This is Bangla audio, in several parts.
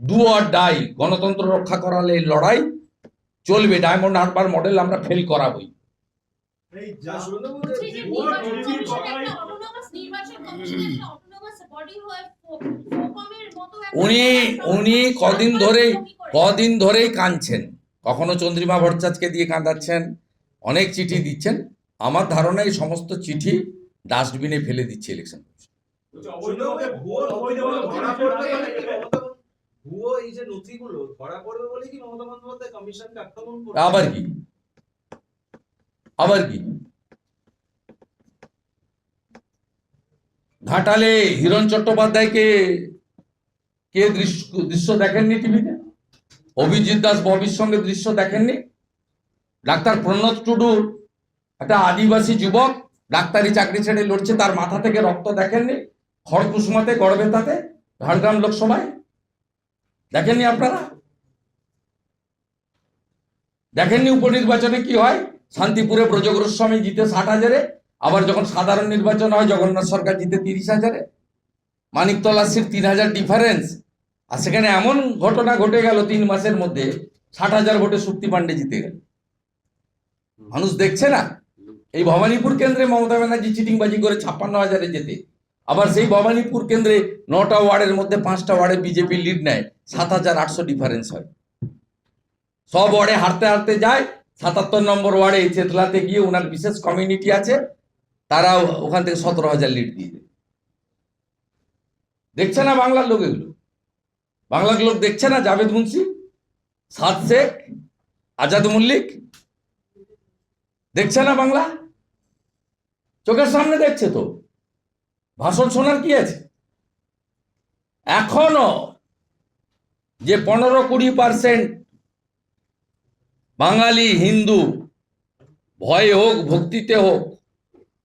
ডু অর ডাই গণতন্ত্র রক্ষা করালে লড়াই চলবে ডায়মন্ড হারবার মডেল আমরা ফেল করাবই। কমিশন কমিশন উনি উনি কদিন ধরেই কদিন ধরেই কাঁদছেন। কখনো চন্দ্রিমা ভট্টাচার্যকে দিয়ে কাঁদাচ্ছেন অনেক চিঠি দিচ্ছেন। আমার ধারণা এই সমস্ত চিঠি ডাস্টবিনে ফেলে দিচ্ছে ইলেকশন অবৈধভাবে আবার কি? আবার কি? ঘাটালে হিরণ চট্টোপাধ্যায়কে কে দৃশ্য দৃশ্য দেখেননি টিভিতে অভিজিৎ দাস ববির সঙ্গে দৃশ্য দেখেননি? ডাক্তার প্রণত টুডুর, একটা আদিবাসী যুবক, ডাক্তারি চাকরি ছেড়ে লড়ছে, তার মাথা থেকে রক্ত দেখেননি? খড়কুসুমাতে, গড়বেতাতে, ঝাড়গ্রাম লোকসভায়? দেখেননি আপনারা? দেখেননি উপনির্বাচনে কি হয়? শান্তিপুরে ব্রজগোস্বামী জিতে ষাট হাজারে, আবার যখন সাধারণ নির্বাচন হয়, জগন্নাথ সরকার জিতে তিরিশ হাজারে। মানিকতলা সিট তিন হাজার ডিফারেন্স আর সেখানে এমন ঘটনা ঘটে গেল তিন মাসের মধ্যে, ষাট হাজার ভোটে সুপ্তি পান্ডে জিতে গেল। মানুষ দেখছে না? এই ভবানীপুর কেন্দ্রে মমতা ব্যানার্জি চিটিংবাজি করে ছাপ্পান্ন হাজারে যেতে। আবার সেই ভবানীপুর কেন্দ্রে নটা ওয়ার্ডের মধ্যে পাঁচটা ওয়ার্ডে বিজেপি লিড নেয়, সাত হাজার আটশো ডিফারেন্স হয়। সব ওয়ার্ডে হারতে হারতে যায়, সাতাত্তর নম্বর ওয়ার্ডে চেতলাতে গিয়ে ওনার বিশেষ কমিউনিটি আছে, তারা ওখান থেকে সতেরো হাজার লিড দিয়ে দেয়। দেখছে না বাংলার লোক এগুলো? বাংলার লোক দেখছে না জাভেদ মুন্সি সাদ শেখ, আজাদ মল্লিক? দেখছে না বাংলা? চোখের সামনে দেখছে তো। ভাষণ শোনার কি আছে? এখনও যে পনেরো কুড়ি পার্সেন্ট বাঙালি হিন্দু ভয়ে হোক, ভক্তিতে হোক,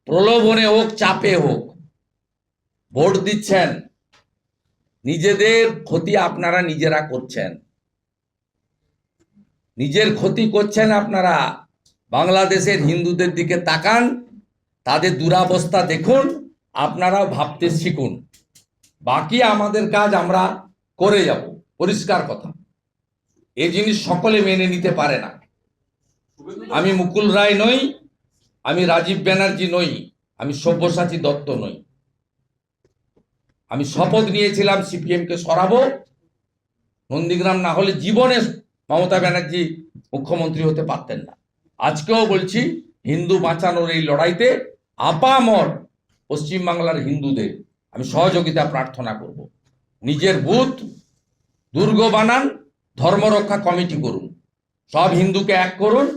প্রলোভনে হোক, চাপে হোক, ভোট দিচ্ছেন, নিজেদের ক্ষতি আপনারা নিজেরা করছেন। নিজের ক্ষতি করছেন আপনারা বাংলাদেশের হিন্দুদের দিকে তাকান, তাদের দুরাবস্থা দেখুন আপনারাও ভাবতে শিখুন। বাকি আমাদের কাজ আমরা করে যাব। পরিষ্কার কথা। এই জিনিস সকলে মেনে নিতে পারে না। আমি মুকুল রায় নই, আমি রাজীব ব্যানার্জি নই, আমি সব্যসাচী দত্ত নই। আমি শপথ নিয়েছিলাম সিপিএম কে সরাবো। নন্দীগ্রাম না হলে জীবনে মমতা ব্যানার্জি মুখ্যমন্ত্রী হতে পারতেন না। আজকেও বলছি, হিন্দু বাঁচানোর এই লড়াইতে আপামর পশ্চিমবাংলার হিন্দুদের আমি সহযোগিতা প্রার্থনা করব। নিজের বুথ দুর্গ বানান ধর্মরক্ষা কমিটি করুন। সব হিন্দুকে এক করুন।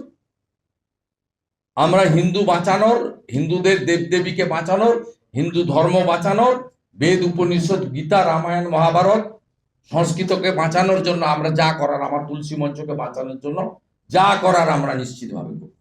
আমরা হিন্দু বাঁচানোর, হিন্দুদের দেবদেবীকে বাঁচানোর, হিন্দু ধর্ম বাঁচানোর, বেদ, উপনিষদ, গীতা, রামায়ণ, মহাভারত সংস্কৃতকে বাঁচানোর জন্য আমরা যা করার, আমার তুলসী মঞ্চকে বাঁচানোর জন্য যা করার আমরা নিশ্চিতভাবে করব।